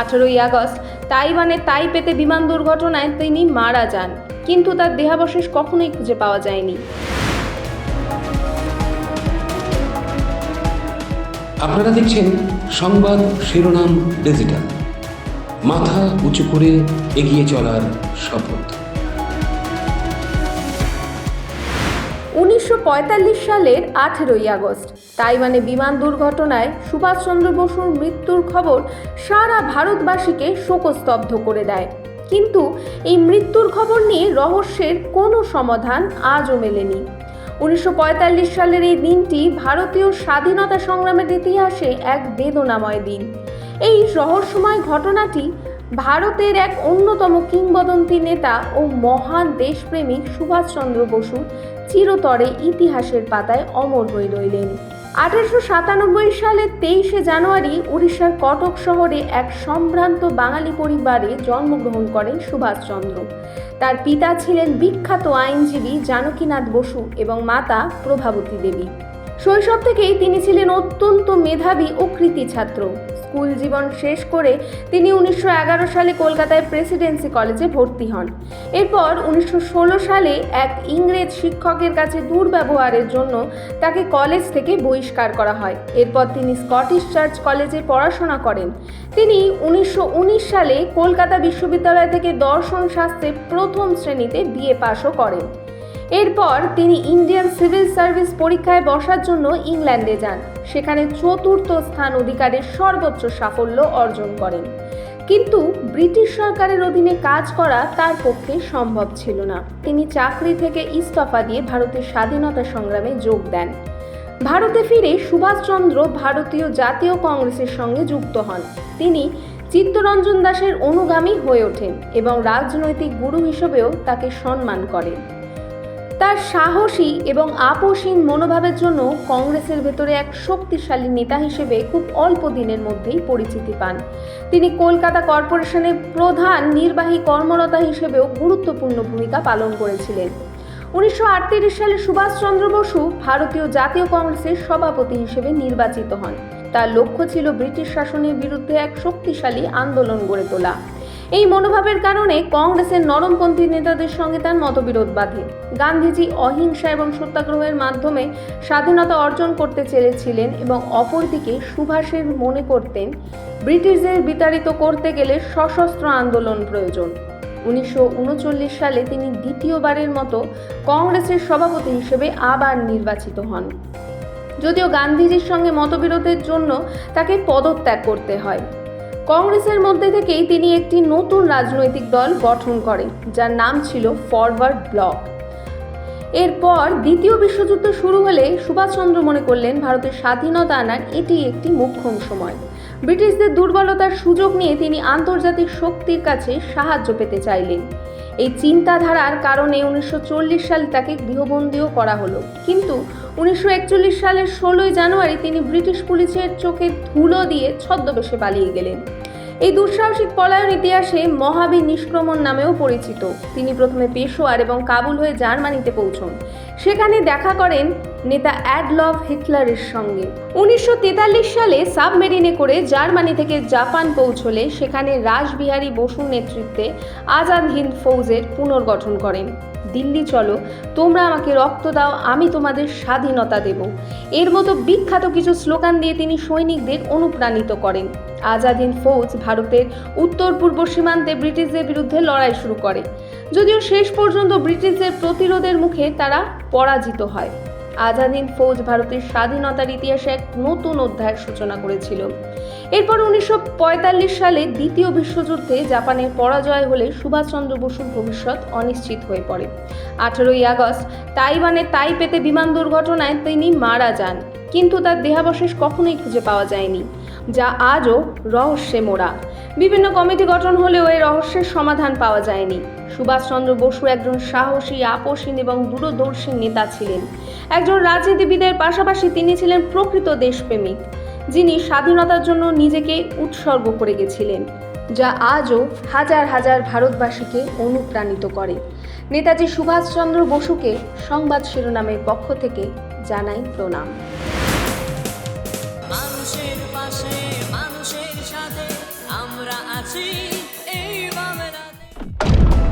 আঠেরোই আগস্ট। তাইওয়ানে তাইপেতে বিমান দুর্ঘটনায় তিনি মারা যান, কিন্তু তার দেহাবশেষ কখনোই খুঁজে পাওয়া যায়নি। আপনারা দেখছেন সংবাদ শিরোনাম ডিজিটাল। মাথা উঁচু করে এগিয়ে চলার শপথ। উনিশশো সালের আঠেরোই আগস্ট। তাইওয়ানে বিমান দুর্ঘটনায় সুভাষচন্দ্র বসুর মৃত্যুর খবর সারা ভারতবাসীকে শোকস্তব্ধ করে দেয়। কিন্তু এই মৃত্যুর খবর নিয়ে রহস্যের কোনো সমাধান আজও মেলেনি। উনিশশো পঁয়তাল্লিশ সালের এই দিনটি ভারতীয় স্বাধীনতা সংগ্রামের ইতিহাসে এক বেদনাময় দিন। এই রহস্যময় ঘটনাটি ভারতের এক অন্যতম কিংবদন্তি নেতা ও মহান দেশপ্রেমিক সুভাষচন্দ্র বসু চিরতরে ইতিহাসের পাতায় অমর হয়ে রইলেন। আঠারোশো সাতানব্বই সালের তেইশে জানুয়ারি উড়িষ্যার কটক শহরে এক সম্ভ্রান্ত বাঙালি পরিবারে জন্মগ্রহণ করেন সুভাষচন্দ্র তার পিতা ছিলেন বিখ্যাত আইনজীবী জানকীনাথ বসু এবং মাতা প্রভাবতী দেবী। শৈশব থেকেই তিনি ছিলেন অত্যন্ত মেধাবী ও কৃতি ছাত্র স্কুল জীবন শেষ করে তিনি উনিশশো এগারো সালে কলকাতায় প্রেসিডেন্সি কলেজে ভর্তি হন। এরপর উনিশশো ষোলো সালে এক ইংরেজ শিক্ষকের কাছে দুর্ব্যবহারের জন্য তাকে কলেজ থেকে বহিষ্কার করা হয়। এরপর তিনি স্কটিশ চার্চ কলেজে পড়াশোনা করেন। তিনি উনিশশো উনিশ সালে কলকাতা বিশ্ববিদ্যালয় থেকে দর্শন শাস্ত্রে প্রথম শ্রেণীতে বিএ পাশও করেন। এরপর তিনি ইন্ডিয়ান সিভিল সার্ভিস পরীক্ষায় বসার জন্য ইংল্যান্ডে যান, সেখানে চতুর্থ স্থান অধিকারের সর্বোচ্চ সাফল্য অর্জন করেন। কিন্তু ব্রিটিশ সরকারের অধীনে কাজ করা তার পক্ষে সম্ভব ছিল না। তিনি চাকরি থেকে ইস্তফা দিয়ে ভারতের স্বাধীনতা সংগ্রামে যোগ দেন। ভারতে ফিরে সুভাষচন্দ্র ভারতীয় জাতীয় কংগ্রেসের সঙ্গে যুক্ত হন। তিনি চিত্তরঞ্জন দাসের অনুগামী হয়ে ওঠেন এবং রাজনৈতিক গুরু হিসেবেও তাকে সম্মান করেন। তার সাহসী এবং আপোষহীন মনোভাবের জন্য কংগ্রেসের ভেতরে এক শক্তিশালী নেতা হিসেবে খুব অল্প দিনের মধ্যেই পরিচিতি পান। তিনি কলকাতা কর্পোরেশনের প্রধান নির্বাহী কর্মরতা হিসেবেও গুরুত্বপূর্ণ ভূমিকা পালন করেছিলেন। উনিশশো আটত্রিশ সালে সুভাষচন্দ্র বসু ভারতীয় জাতীয় কংগ্রেসের সভাপতি হিসেবে নির্বাচিত হন। তার লক্ষ্য ছিল ব্রিটিশ শাসনের বিরুদ্ধে এক শক্তিশালী আন্দোলন গড়ে তোলা। এই মনোভাবের কারণে কংগ্রেসের নরমপন্থী নেতাদের সঙ্গে তার মতবিরোধ বাধে। গান্ধীজি অহিংসা এবং সত্যাগ্রহের মাধ্যমে স্বাধীনতা অর্জন করতে চেয়েছিলেন এবং অপরদিকে সুভাষের মনে করতেন, ব্রিটিশদের বিতাড়িত করতে গেলে সশস্ত্র আন্দোলন প্রয়োজন। উনিশশো উনচল্লিশ সালে তিনি দ্বিতীয়বারের মতো কংগ্রেসের সভাপতি হিসেবে আবার নির্বাচিত হন। যদিও গান্ধীজির সঙ্গে মতবিরোধের জন্য তাকে পদত্যাগ করতে হয়। কংগ্রেসের মধ্যে থেকেই তিনি একটি নতুন রাজনৈতিক দল গঠন করেন, যার নাম ছিল ফরওয়ার্ড ব্লক। এরপর দ্বিতীয় বিশ্বযুদ্ধ শুরু হলে সুভাষচন্দ্র মনে করলেন ভারতের স্বাধীনতা আনার এটি একটি মোক্ষম সময়। ব্রিটিশদের দুর্বলতার সুযোগ নিয়ে তিনি আন্তর্জাতিক শক্তির কাছে সাহায্য পেতে চাইলেন। এই চিন্তাধারার কারণে উনিশশো সালে তাকে গৃহবন্দীও করা হলো। কিন্তু উনিশশো একচল্লিশ সালের ষোলোই জানুয়ারি তিনি ব্রিটিশ পুলিশের চোখে ধুলো দিয়ে ছদ্মবেশে পালিয়ে গেলেন। এই দুঃসাহসিক পলায়ন ইতিহাসে মহাবীর নিষ্ক্রমণ নামেও পরিচিত। তিনি প্রথমে পেশোয়ার এবং কাবুল হয়ে জার্মানিতে পৌঁছন। সেখানে দেখা করেন নেতা অ্যাডলভ হিটলারের সঙ্গে। উনিশশো তেতাল্লিশ সালে সাবমেরিনে করে জার্মানি থেকে জাপান পৌঁছলে সেখানে রাসবিহারী বসুর নেতৃত্বে আজাদ হিন্দ ফৌজের পুনর্গঠন করেন। দিল্লি, চলো, তোমরা আমাকে রক্ত দাও, আমি তোমাদের স্বাধীনতা দেব। এর মতো বিখ্যাত কিছু স্লোগান দিয়ে তিনি সৈনিকদের অনুপ্রাণিত করেন। আজাদ হিন্দ ফৌজ ভারতের উত্তর পূর্ব সীমান্তে ব্রিটিশদের বিরুদ্ধে লড়াই শুরু করে। যদিও শেষ পর্যন্ত ব্রিটিশদের প্রতিরোধের মুখে তারা পরাজিত হয়। আজাদ হিন্দ ফৌজ ভারতের স্বাধীনতার ইতিহাসে এক নতুন অধ্যায়ের সূচনা করেছিল। এরপর উনিশশো পঁয়তাল্লিশ সালে দ্বিতীয় বিশ্বযুদ্ধে জাপানের পরাজয় হলে সুভাষচন্দ্র বসুর ভবিষ্যৎ অনিশ্চিত হয়ে পড়ে। আঠেরোই আগস্ট তাইওয়ানের তাইপেতে বিমান দুর্ঘটনায় তিনি মারা যান, কিন্তু তার দেহাবশেষ কখনোই খুঁজে পাওয়া যায়নি, যা আজও রহস্যে মোড়া। বিভিন্ন কমিটি গঠন হলেও এই রহস্যের সমাধান পাওয়া যায়নি। সুভাষচন্দ্র বসু একজন সাহসী, আপোষহীন এবং দূরদর্শী নেতা ছিলেন। একজন রাজনীতিবিদের পাশাপাশি তিনি ছিলেন প্রকৃত দেশপ্রেমিক, যিনি স্বাধীনতার জন্য নিজেকে উৎসর্গ করে গেছিলেন, যা আজও হাজার হাজার ভারতবাসীকে অনুপ্রাণিত করে। নেতাজি সুভাষচন্দ্র বসুকে সংবাদ শিরোনামের পক্ষ থেকে জানাই প্রণাম। মানুষের পাশে, মানুষের সাথে আমরা আছি।